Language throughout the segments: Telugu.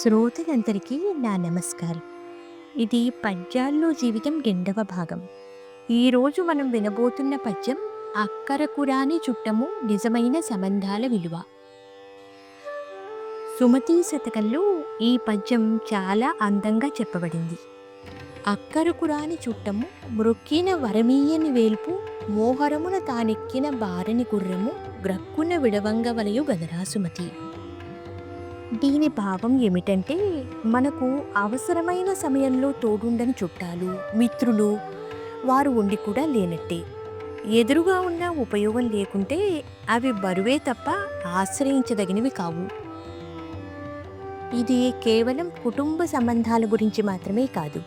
శ్రోతలందరికీ నా నమస్కారం. ఇది పద్యాల్లో జీవితం రెండవ భాగం. ఈరోజు మనం వినబోతున్న పద్యం అక్కరకురాని చుట్టము నిజమైన సంబంధాల విలువ. సుమతి శతకంలో ఈ పద్యం చాలా అందంగా చెప్పబడింది. అక్కరకురాని చుట్టము మృక్కిన వరమీయని వేల్పు మోహరమున తానెక్కిన బారని గుర్రము గ్రక్కున విడవంగ వలయు గదరా సుమతి. దీని భావం ఏమిటంటే మనకు అవసరమైన సమయంలో తోడుండని చుట్టాలు మిత్రులు వారు ఉండి కూడా లేనట్టే. ఎదురుగా ఉన్న ఉపయోగం లేకుంటే అవి బరువే తప్ప ఆశ్రయించదగినవి కావు. ఇది కేవలం కుటుంబ సంబంధాల గురించి మాత్రమే కాదు.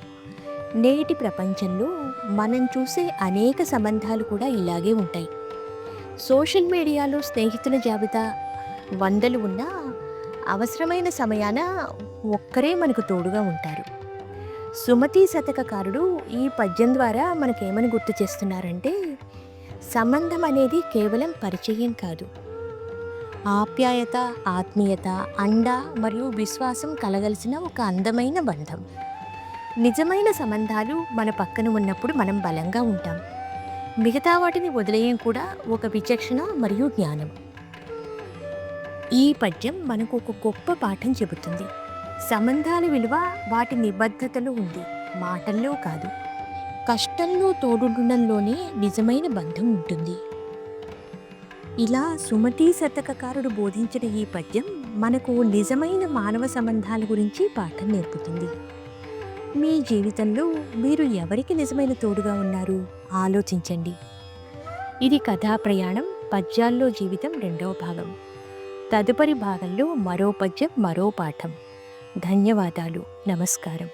నేటి ప్రపంచంలో మనం చూసే అనేక సంబంధాలు కూడా ఇలాగే ఉంటాయి. సోషల్ మీడియాలో స్నేహితుల జాబితా వందలు ఉన్నా అవసరమైన సమయాన ఒక్కరే మనకు తోడుగా ఉంటారు. సుమతి శతకకారుడు ఈ పద్యం ద్వారా మనకేమని గుర్తు చేస్తున్నారంటే సంబంధం అనేది కేవలం పరిచయం కాదు. ఆప్యాయత ఆత్మీయత అండ మరియు విశ్వాసం కలగలిసిన ఒక అందమైన బంధం. నిజమైన సంబంధాలు మన పక్కన ఉన్నప్పుడు మనం బలంగా ఉంటాం. మిగతా వాటిని వదిలేయం కూడా ఒక విచక్షణ మరియు జ్ఞానం. ఈ పద్యం మనకు ఒక గొప్ప పాఠం చెబుతుంది. సంబంధాల విలువ వాటి నిబద్ధతలో ఉంది. మాటల్లో కాదు. కష్టంలో తోడుండడంలోనే నిజమైన బంధం ఉంటుంది. ఇలా సుమతి శతకకారుడు బోధించిన ఈ పద్యం మనకు నిజమైన మానవ సంబంధాల గురించి పాఠం నేర్పుతుంది. మీ జీవితంలో మీరు ఎవరికి నిజమైన తోడుగా ఉన్నారు? ఆలోచించండి. ఇది కథా ప్రయాణం పద్యాల్లో జీవితం రెండవ భాగం. తదుపరి భాగంలో మరో పద్యం మరో పాఠం. ధన్యవాదాలు. నమస్కారం.